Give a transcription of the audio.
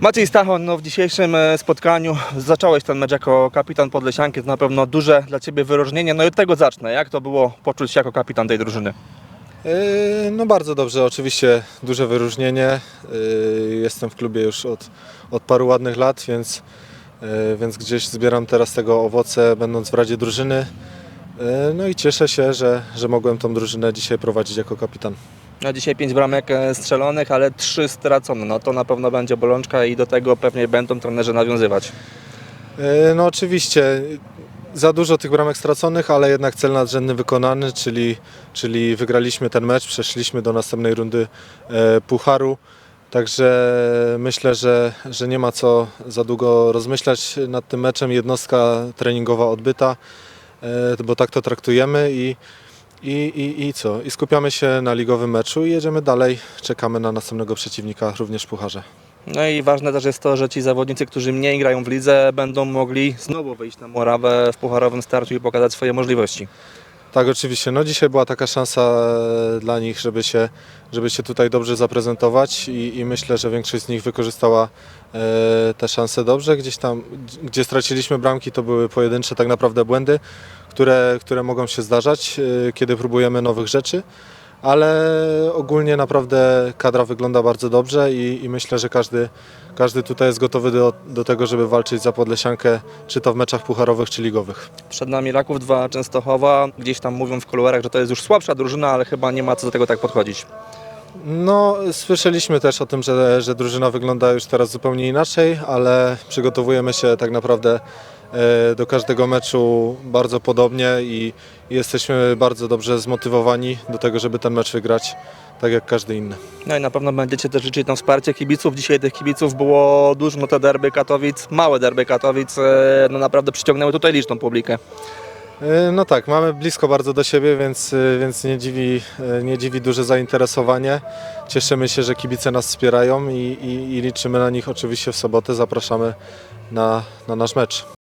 Maciej Stachon, no w dzisiejszym e, spotkaniu zacząłeś ten mecz jako kapitan Podlesianki, to na pewno duże dla Ciebie wyróżnienie. No i od tego zacznę. Jak to było poczuć się jako kapitan tej drużyny? Yy, No bardzo dobrze, oczywiście duże wyróżnienie. Yy, Jestem w klubie już od, od paru ładnych lat, więc, więc gdzieś zbieram teraz tego owoce, będąc w Radzie Drużyny. No i cieszę się, że, że mogłem tą drużynę dzisiaj prowadzić jako kapitan. No dzisiaj pięć bramek e, strzelonych, ale trzy stracone. No to na pewno będzie bolączka i do tego pewnie będą trenerzy nawiązywać. Yy, No oczywiście za dużo tych bramek straconych, ale jednak cel nadrzędny wykonany, czyli, czyli wygraliśmy ten mecz, przeszliśmy do następnej rundy e, Pucharu. Także myślę, że, że nie ma co za długo rozmyślać nad tym meczem. Jednostka treningowa odbyta, e, bo tak to traktujemy i, i, i, i co? I skupiamy się na ligowym meczu i jedziemy dalej. Czekamy na następnego przeciwnika również w Pucharze. No i ważne też jest to, że ci zawodnicy, którzy mniej grają w lidze, będą mogli znowu wyjść na murawę w pucharowym starciu i pokazać swoje możliwości. Tak, oczywiście. No dzisiaj była taka szansa e, dla nich, żeby się, żeby się tutaj dobrze zaprezentować i, i myślę, że większość z nich wykorzystała e, te szanse dobrze. Gdzieś tam, gdzie straciliśmy bramki, to były pojedyncze tak naprawdę błędy, które, które mogą się zdarzać, e, kiedy próbujemy nowych rzeczy. Ale ogólnie naprawdę kadra wygląda bardzo dobrze i, i myślę, że każdy, każdy tutaj jest gotowy do, do tego, żeby walczyć za Podlesiankę, czy to w meczach pucharowych, czy ligowych. Przed nami Raków 2 Częstochowa. Gdzieś tam mówią w kuluarach, że to jest już słabsza drużyna, ale chyba nie ma co do tego tak podchodzić. No, słyszeliśmy też o tym, że, że drużyna wygląda już teraz zupełnie inaczej, ale przygotowujemy się tak naprawdę do każdego meczu bardzo podobnie i jesteśmy bardzo dobrze zmotywowani do tego, żeby ten mecz wygrać, tak jak każdy inny. No i na pewno będziecie też liczyć na wsparcie kibiców. Dzisiaj tych kibiców było dużo, no te derby Katowic, małe derby Katowic, e, no naprawdę przyciągnęły tutaj liczną publikę. E, No tak, mamy blisko bardzo do siebie, więc, e, więc nie, dziwi, e, nie dziwi duże zainteresowanie. Cieszymy się, że kibice nas wspierają i, i, i liczymy na nich oczywiście w sobotę. Zapraszamy na, na nasz mecz.